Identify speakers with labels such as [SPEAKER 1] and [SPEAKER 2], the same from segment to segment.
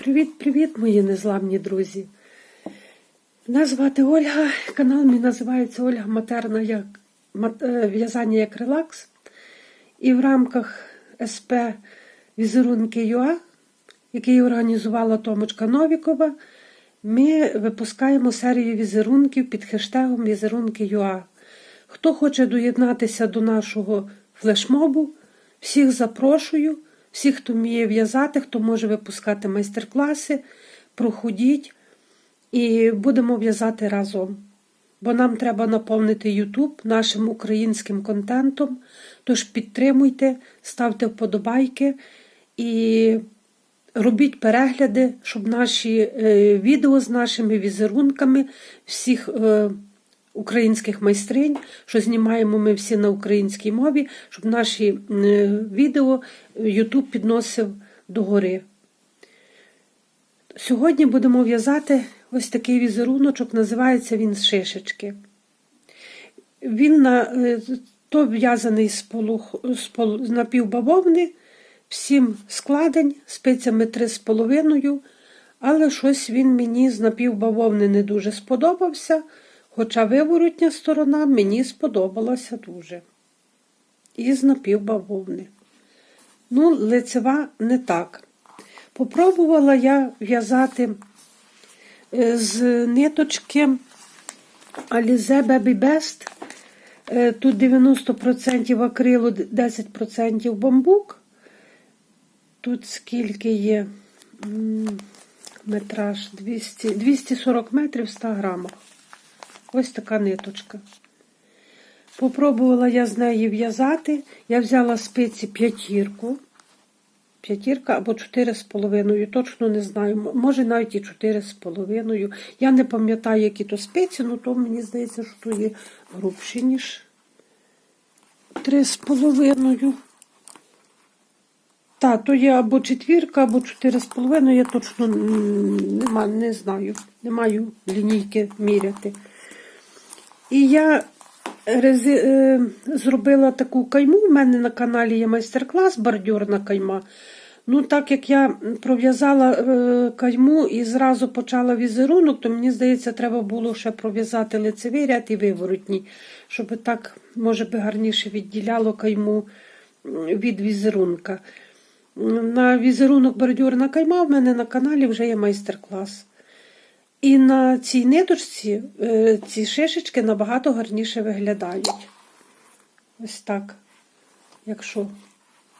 [SPEAKER 1] Привіт-привіт, мої незламні друзі. Мене звати Ольга, канал мій називається Ольга Матерна як е, в'язання як релакс. І в рамках СП Візерунки ЮА, який організувала Томочка Новікова, ми випускаємо серію візерунків під хештегом Візерунки ЮА. Хто хоче доєднатися до нашого флешмобу, всіх запрошую, всіх, хто вміє в'язати, хто може випускати майстер-класи, проходіть і будемо в'язати разом. Бо нам треба наповнити YouTube нашим українським контентом. Тож підтримуйте, ставте вподобайки і робіть перегляди, щоб наші е, відео з нашими візерунками всіх е, українських майстринь, що знімаємо ми всі на українській мові, щоб наші е, відео YouTube підносив догори. Сьогодні будемо в'язати ось такий візеруночок, називається він з шишечки. Він на, е, то в'язаний з, полу, з напівбавовни, всім складень, спицями 3,5, але щось він мені з напівбавовни не дуже сподобався, хоча виворотня сторона мені сподобалася дуже. І з напівбавовни. Ну, лицева не так. Попробувала я в'язати е, з ниточки Alize Baby Best. Е, Тут 90% акрилу, 10% бамбук. Тут скільки є метраж 200, 240 метрів в 100 грамах. Ось така ниточка. Попробувала я з неї в'язати. Я взяла спиці п'ятірку. П'ятірка або чотири з половиною, точно не знаю. Може навіть і чотири з половиною. Я не пам'ятаю, які то спиці, ну то мені здається, що то є грубші, ніж три з половиною. Та, то є або четвірка, або чотири з половиною, я точно нема, не знаю. Не маю лінійки міряти. І я е, зробила таку кайму. У мене на каналі є майстер-клас бордюрна кайма. Ну, так як я пров'язала е, кайму і зразу почала візерунок, то мені здається, треба було ще пров'язати лицевий ряд і виворотній, щоб так, може би, гарніше відділяло кайму від візерунка. На візерунок бордюрна кайма в мене на каналі вже є майстер-клас. І на цій ниточці е, ці шишечки набагато гарніше виглядають. Ось так. Якщо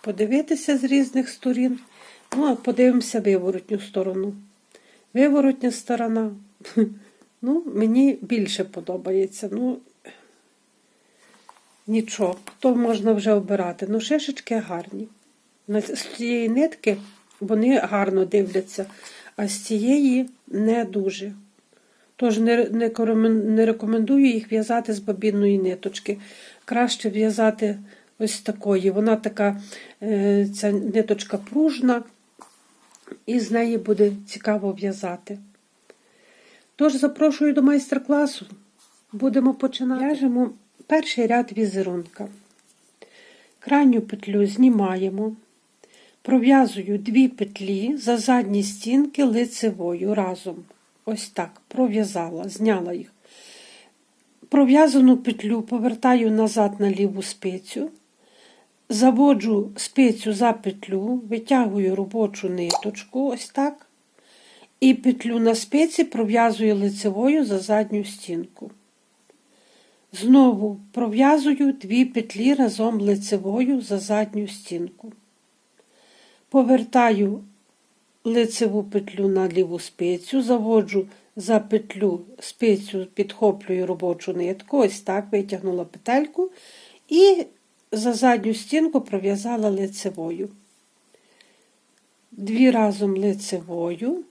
[SPEAKER 1] подивитися з різних сторін, ну, а подивимося виворотню сторону. Виворотня сторона. Ну, мені більше подобається. Ну, нічого, то можна вже обирати. Ну, шишечки гарні. З цієї нитки вони гарно дивляться, а з цієї не дуже. Тож не, рекомендую їх в'язати з бобінної ниточки. Краще в'язати ось такої. Вона така, е, ця ниточка пружна, і з неї буде цікаво в'язати. Тож запрошую до майстер-класу. Будемо починати. В'яжемо перший ряд візерунка. Крайню петлю знімаємо. Пров'язую дві петлі за задні стінки лицевою разом. Ось так, пров'язала, зняла їх. Пров'язану петлю повертаю назад на ліву спицю, заводжу спицю за петлю, витягую робочу ниточку, ось так. І петлю на спиці пров'язую лицевою за задню стінку. Знову пров'язую дві петлі разом лицевою за задню стінку. Повертаю лицеву петлю на ліву спицю, заводжу за петлю спицю, підхоплюю робочу нитку, ось так витягнула петельку і за задню стінку пров'язала лицевою. Дві разом лицевою,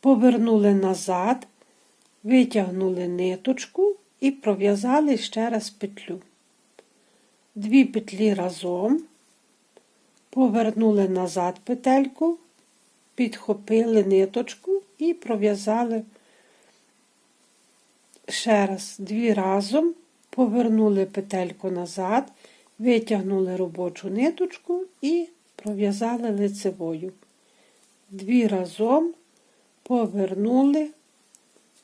[SPEAKER 1] повернули назад, витягнули ниточку і пров'язали ще раз петлю. Дві петлі разом повернули назад петельку, підхопили ниточку і пров'язали ще раз дві разом, повернули петельку назад, витягнули робочу ниточку і пров'язали лицевою. дві разом повернули,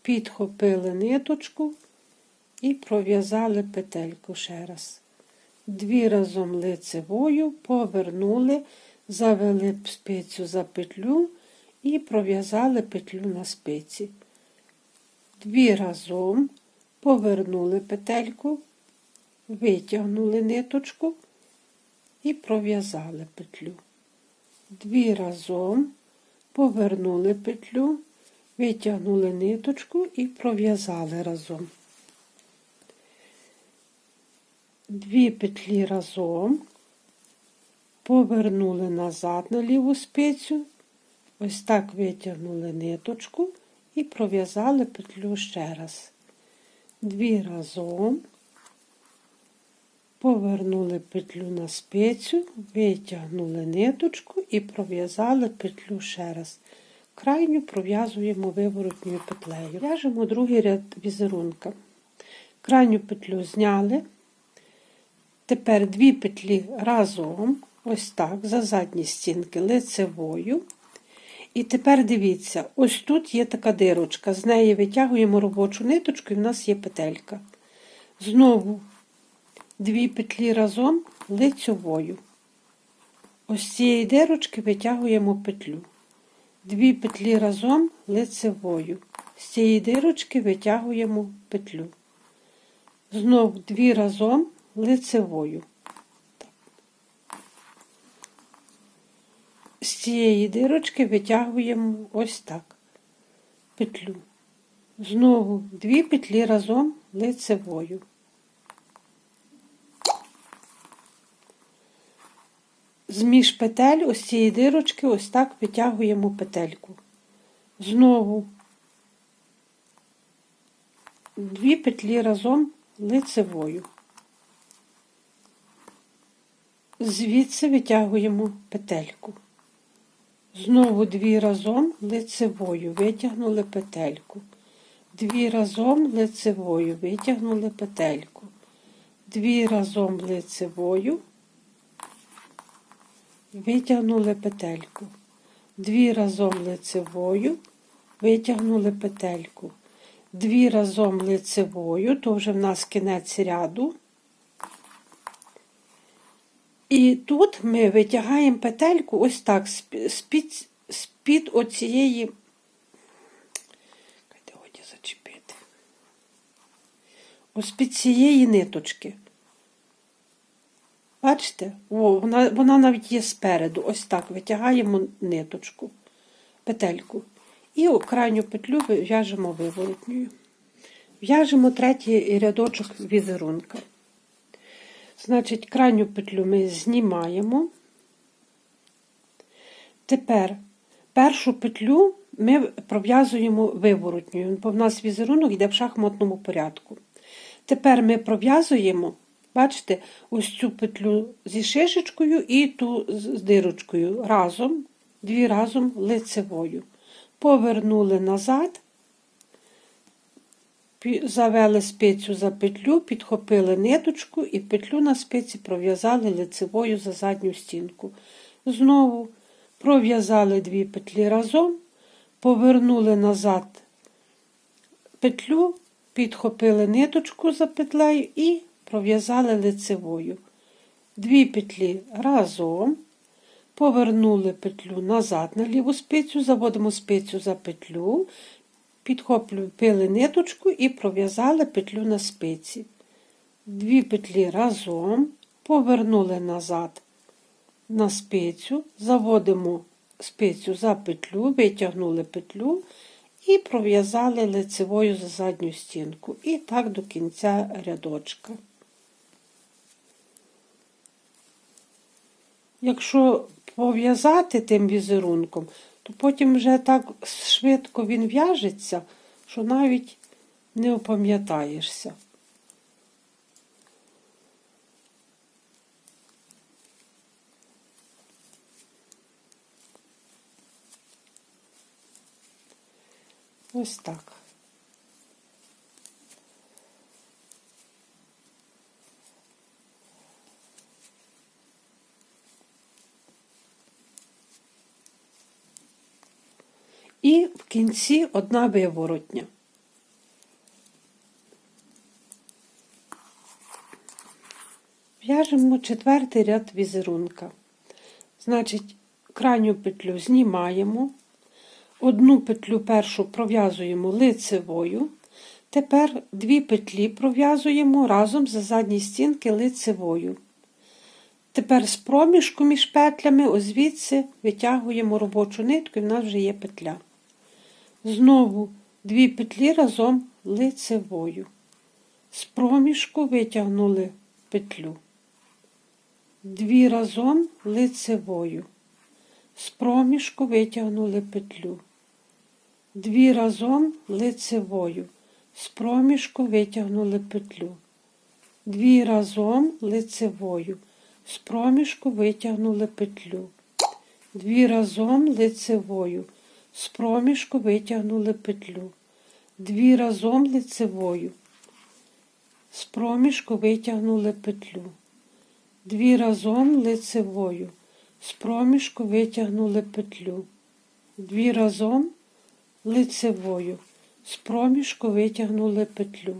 [SPEAKER 1] підхопили ниточку і пров'язали петельку ще раз. Дві разом лицевою повернули, завели спицю за петлю і пров'язали петлю на спиці. Дві разом повернули петельку, витягнули ниточку і пров'язали петлю. Дві разом повернули петлю, витягнули ниточку і пров'язали разом. Дві петлі разом, повернули назад на ліву спицю, ось так витягнули ниточку і пров'язали петлю ще раз. Дві разом, повернули петлю на спицю, витягнули ниточку і пров'язали петлю ще раз. Крайню пров'язуємо виворотньою петлею. В'яжемо другий ряд візерунка. Крайню петлю зняли. Тепер дві петлі разом, ось так, за задні стінки лицевою. І тепер дивіться, ось тут є така дирочка, з неї витягуємо робочу ниточку і в нас є петелька. Знову дві петлі разом лицьовою. Ось з цієї дирочки витягуємо петлю. Дві петлі разом лицевою. З цієї дирочки витягуємо петлю. Знов дві разом лицевою. З цієї дирочки витягуємо ось так петлю. Знову дві петлі разом лицевою. Зміж петель ось цієї дирочки ось так витягуємо петельку. Знову дві петлі разом лицевою. Звідси витягуємо петельку. Знову дві разом лицевою витягнули петельку. Дві разом лицевою витягнули петельку. Дві разом лицевою витягнули петельку. Дві разом лицевою витягнули петельку. Дві разом лицевою, то вже в нас кінець ряду. І тут ми витягаємо петельку ось так з-під з-під оцієї, зачепити, ось під цієї ниточки. Бачите? О, вона вона навіть є спереду. Ось так витягаємо ниточку, петельку. І крайню петлю в'яжемо виворотньою. В'яжемо третій рядочок візерунка. Значить, крайню петлю ми знімаємо. Тепер першу петлю ми пров'язуємо виворотньою, бо в нас візерунок йде в шахматному порядку. Тепер ми пров'язуємо, бачите, ось цю петлю зі шишечкою і ту з дирочкою разом, дві разом лицевою. Повернули назад завели спицю за петлю, підхопили ниточку і петлю на спиці пров'язали лицевою за задню стінку. Знову пров'язали дві петлі разом, повернули назад петлю, підхопили ниточку за петлею і пров'язали лицевою. Дві петлі разом, повернули петлю назад на ліву спицю, заводимо спицю за петлю, підхопили ниточку і пров'язали петлю на спиці. Дві петлі разом, повернули назад на спицю, заводимо спицю за петлю, витягнули петлю і пров'язали лицевою за задню стінку. І так до кінця рядочка. Якщо пов'язати тим візерунком, потім вже так швидко він в'яжеться, що навіть не опам'ятаєшся. Ось так. І в кінці одна виворотня. В'яжемо четвертий ряд візерунка. Значить, крайню петлю знімаємо, одну петлю першу пров'язуємо лицевою. Тепер дві петлі пров'язуємо разом за задні стінки лицевою. Тепер з проміжку між петлями, звідси витягуємо робочу нитку і в нас вже є петля. Знову дві петлі разом лицевою. З проміжку витягнули петлю. Дві разом лицевою. З проміжку витягнули петлю. Дві разом лицевою. З проміжку витягнули петлю. Дві разом лицевою. З проміжку витягнули петлю. Дві разом лицевою. З проміжку витягнули петлю. Дві разом лицевою. З проміжку витягнули петлю. Дві разом лицевою. З проміжку витягнули петлю. Дві разом лицевою. З проміжку витягнули петлю.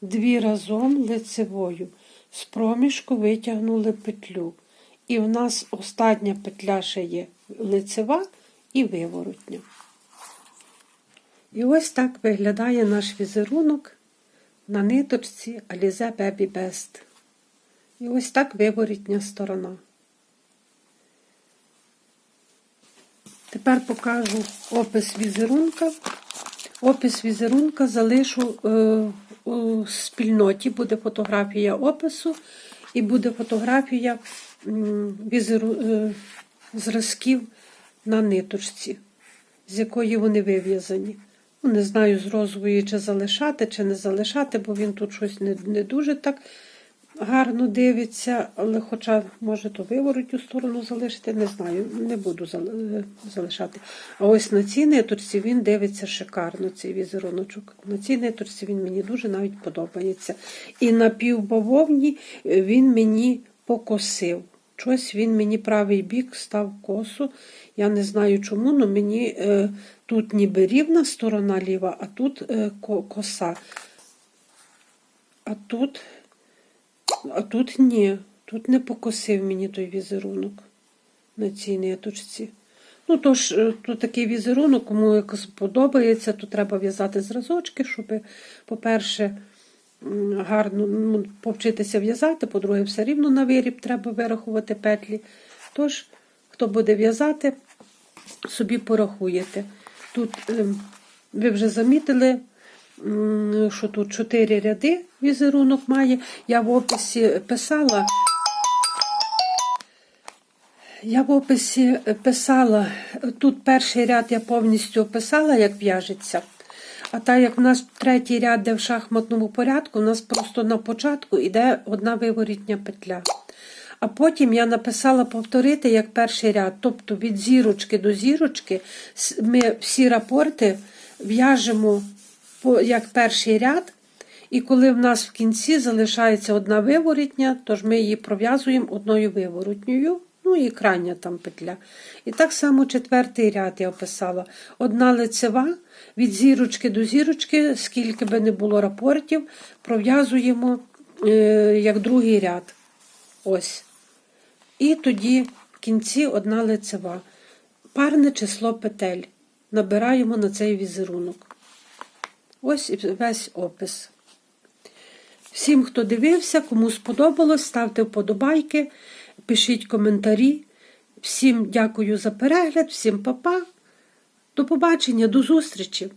[SPEAKER 1] Дві разом лицевою. З проміжку витягнули петлю. І в нас остання петля ще є лицева і виворотня. І ось так виглядає наш візерунок на ниточці Alize Baby Best. І ось так виворітня сторона. Тепер покажу опис візерунка. Опис візерунка залишу е, у спільноті, буде фотографія опису і буде фотографія візеру, е, зразків на ниточці, з якої вони вив'язані. Ну, Не знаю, з розової чи залишати, чи не залишати, бо він тут щось не, не дуже так гарно дивиться, але хоча, може, то виворотню сторону залишити, не знаю, не буду е, залишати. А ось на цій ниточці він дивиться шикарно, цей візеруночок. На цій ниточці він мені дуже навіть подобається. І на півбавовні е, він мені покосив. Щось він мені правий бік став косу. Я не знаю чому, але мені е, тут ніби рівна сторона ліва, а тут е, ко- коса. А тут а тут ні, тут не покосив мені той візерунок на цій ниточці. Ну, тож, е, тут такий візерунок, кому якось подобається, то треба в'язати зразочки, щоб, по-перше, гарно ну, повчитися в'язати, по-друге, все рівно на виріб треба вирахувати петлі. Тож, хто буде в'язати, собі порахуєте. Тут ем, ви вже замітили, що тут чотири ряди візерунок має. Я в описі писала. Я в описі писала, тут перший ряд я повністю описала, як в'яжеться. А так як в нас третій ряд, де в шахматному порядку, у нас просто на початку йде одна виворітня петля. А потім я написала повторити як перший ряд. Тобто від зірочки до зірочки ми всі рапорти в'яжемо як перший ряд. І коли в нас в кінці залишається одна виворітня, тож ми її пров'язуємо одною виворотньою, ну і крайня там петля. І так само четвертий ряд я описала. Одна лицева, від зірочки до зірочки, скільки би не було рапортів, пров'язуємо е, як другий ряд. Ось. І тоді в кінці одна лицева. Парне число петель. Набираємо на цей візерунок. Ось весь опис. Всім, хто дивився, кому сподобалось, ставте вподобайки, пишіть коментарі. Всім дякую за перегляд, всім па-па. До побачення, до зустрічі!